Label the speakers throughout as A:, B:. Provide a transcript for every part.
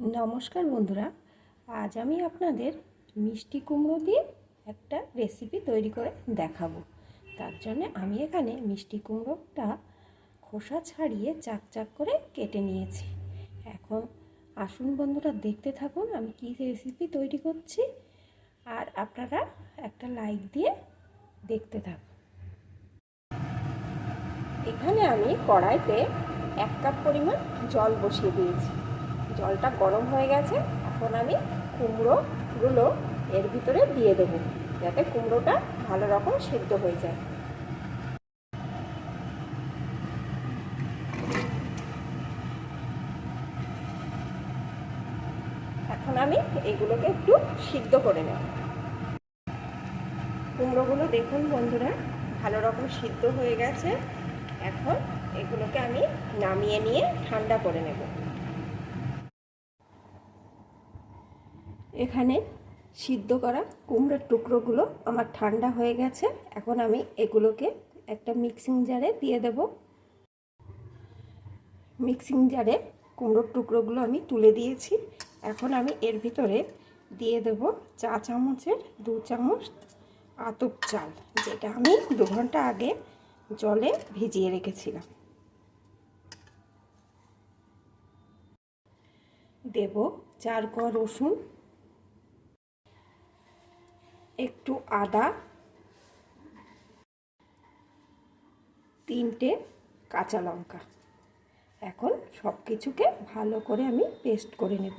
A: নমস্কার বন্ধুরা, আজ আমি আপনাদের মিষ্টি কুমড়ো দিয়ে একটা রেসিপি তৈরি করে দেখাবো। তার জন্য আমি এখানে মিষ্টি কুমড়োটা খোসা ছাড়িয়ে চাক চাক করে কেটে নিয়েছি। এখন আসুন বন্ধুরা, দেখতে থাকুন আমি কী রেসিপি তৈরি করছি আর আপনারা একটা লাইক দিয়ে দেখতে থাকুন। এখানে আমি কড়াইতে এক কাপ পরিমাণ জল বসিয়ে দিয়েছি। জলটা গরম হয়ে গেছে, এখন আমি কুমড়োগুলো এর ভিতরে দিয়ে দেবো, যাতে কুমড়োটা ভালো রকম সেদ্ধ হয়ে যায়। এখন আমি এগুলোকে একটু সিদ্ধ করে নেব। কুমড়োগুলো দেখুন বন্ধুরা, ভালো রকম সিদ্ধ হয়ে গেছে। এখন এগুলোকে আমি নামিয়ে নিয়ে ঠান্ডা করে নেব। এখানে সিদ্ধ করা কুমড়োর টুকরোগুলো আমার ঠান্ডা হয়ে গেছে। এখন আমি এগুলোকে একটা মিক্সিং জারে দিয়ে দেব। মিক্সিং জারে কুমড়োর টুকরোগুলো আমি তুলে দিয়েছি। এখন আমি এর ভিতরে দিয়ে দেব চা চামচের দু চামচ আতপ চাল, যেটা আমি দু ঘণ্টা আগে জলে ভিজিয়ে রেখেছিলাম। দেব চার কোয়া রসুন একটু আদা, তিনটে কাঁচা লঙ্কা। এখন সব কিছুকে ভালো করে আমি পেস্ট করে নেব।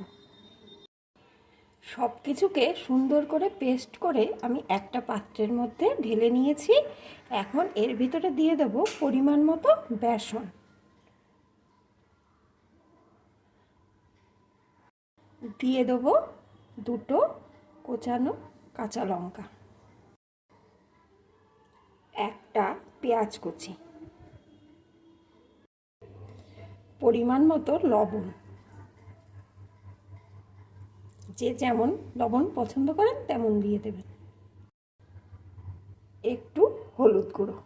A: সব কিছুকে সুন্দর করে পেস্ট করে আমি একটা পাত্রের মধ্যে ঢেলে নিয়েছি। এখন এর ভিতরে দিয়ে দেব পরিমাণ মতো বেসন। দিয়ে দেবো দুটো কোচানো কাঁচা লঙ্কা। একটা পেঁয়াজ কুচি। পরিমাণ মতো লবণ। যে যেমন লবণ পছন্দ করেন তেমন দিয়ে দেবেন। একটু হলুদ গুঁড়ো।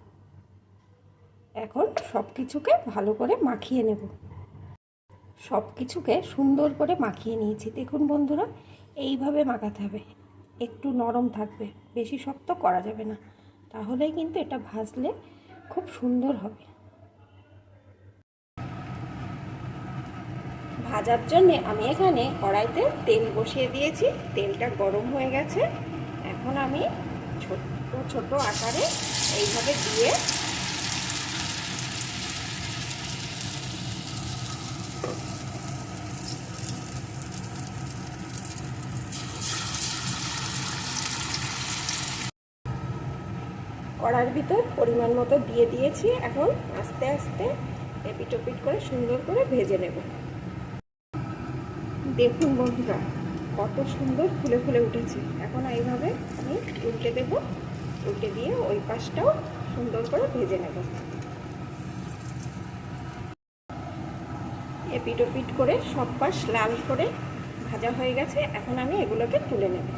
A: এখন সব কিছুকে ভালো করে মাখিয়ে নেব। সব কিছুকে সুন্দর করে মাখিয়ে নিয়েছি। দেখুন বন্ধুরা, এইভাবে মাখাতে হবে। একটু নরম থাকবে, বেশি শক্ত করা যাবে না। তাহলেই কিন্তু এটা ভাজলে খুব সুন্দর হবে। ভাজার জন্য আমি এখানে কড়াইতে তেল বসিয়ে দিয়েছি, তেলটা গরম হয়ে গেছে। এখন আমি ছোট ছোট আকারে এইভাবে দিয়ে কড়ার ভিতর পরিমাণ মতো দিয়ে দিয়েছি। এখন আস্তে আস্তে এপিট ওপিট করে সুন্দর করে ভেজে নেব। দেখুন বন্ধুরা, কত সুন্দর ফুলে ফুলে উঠেছে। এখন এইভাবে আমি উল্টে দেব। উল্টে দিয়ে ওই পাশটাও সুন্দর করে ভেজে নেব। এপিট ওপিট করে সব পাশ লাল করে ভাজা হয়ে গেছে। এখন আমি এগুলোকে তুলে নেব।